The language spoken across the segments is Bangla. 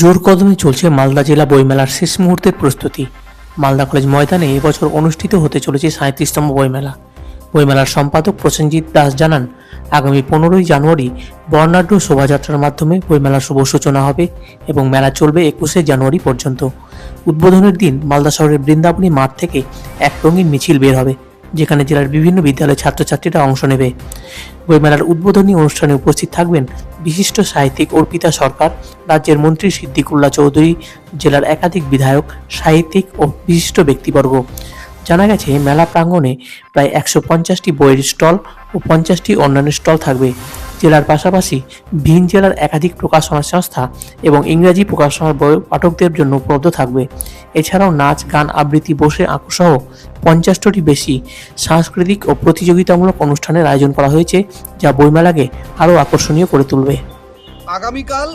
জোর কদমে চলছে মালদা জেলা বইমেলার শেষ মুহূর্তের প্রস্তুতি। মালদা কলেজ ময়দানে এবছর অনুষ্ঠিত হতে চলেছে সাঁত্রিশতম বইমেলা। বইমেলার সম্পাদক প্রসেনজিৎ দাস জানান, আগামী পনেরোই জানুয়ারি বর্ণাঢ্য শোভাযাত্রার মাধ্যমে বইমেলার শুভ সূচনা হবে এবং মেলা চলবে একুশে জানুয়ারি পর্যন্ত। উদ্বোধনের দিন মালদা শহরের বৃন্দাবনী মাঠ থেকে এক রঙিন মিছিল বের হবে। যেখানে জেলার বিভিন্ন বিদ্যালয়ের ছাত্রছাত্রীরা অংশ নেবে। বইমেলার উদ্বোধনী অনুষ্ঠানে উপস্থিত থাকবেন বিশিষ্ট সাহিত্যিক অর্পিতা সরকার, রাজ্যের মন্ত্রী সিদ্দিকুল্লা চৌধুরী, জেলার একাধিক বিধায়ক, সাহিত্যিক ও বিশিষ্ট ব্যক্তিবর্গ। জানা গেছে, মেলা প্রাঙ্গণে প্রায় একশো পঞ্চাশটি বইয়ের স্টল ও পঞ্চাশটি অন্যান্য স্টল থাকবে। জেলার পাশাপাশি ভিন জেলার একাধিক প্রকাশনা সংস্থা এবং ইংরেজি প্রকাশনার বই পাঠকদের জন্য উপলব্ধ থাকবে। এছাড়াও নাচ, গান, আবৃত্তি, বসে আঁকুসহ পঞ্চাশটি বেশি সাংস্কৃতিক ও প্রতিযোগিতামূলক অনুষ্ঠানের আয়োজন করা হয়েছে, যা বইমেলাকে আরও আকর্ষণীয় করে তুলবে। আগামীকাল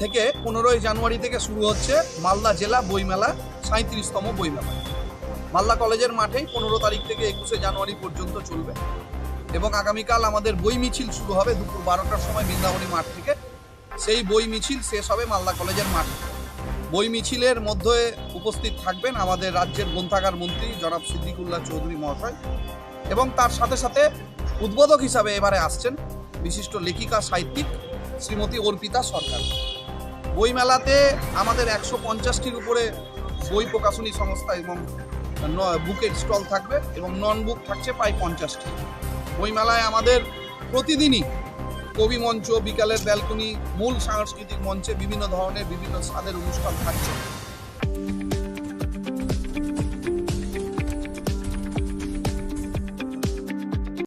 থেকে পনেরোই জানুয়ারি থেকে শুরু হচ্ছে মালদা জেলা বইমেলা সাঁত্রিশতম বইমেলা। মালদা কলেজের মাঠেই পনেরো তারিখ থেকে একুশে জানুয়ারি পর্যন্ত চলবে। এবং আগামীকাল আমাদের বই মিছিল শুরু হবে দুপুর বারোটার সময় বৃন্দাবনী মাঠ থেকে। সেই বই মিছিল শেষ হবে মালদা কলেজের মাঠে বই মিছিলের মধ্যে উপস্থিত থাকবেন আমাদের রাজ্যের গ্রন্থাগার মন্ত্রী জনাব সিদ্দিকুল্লাহ চৌধুরী মহাশয় এবং তার সাথে সাথে উদ্বোধক হিসাবে এবারে আসছেন বিশিষ্ট লেখিকা, সাহিত্যিক শ্রীমতী অর্পিতা সরকার। বইমেলাতে আমাদের একশো পঞ্চাশটির উপরে বই প্রকাশনী সংস্থা এবং বুকের স্টল থাকবে এবং নন বুক থাকছে প্রায় পঞ্চাশটি। বইমেলায় আমাদের প্রতিদিনই কবি মঞ্চ, বিকালের ব্যালকনি, মূল সাংস্কৃতিক মঞ্চে বিভিন্ন ধরনের বিভিন্ন স্বাদের অনুষ্ঠান থাকছে।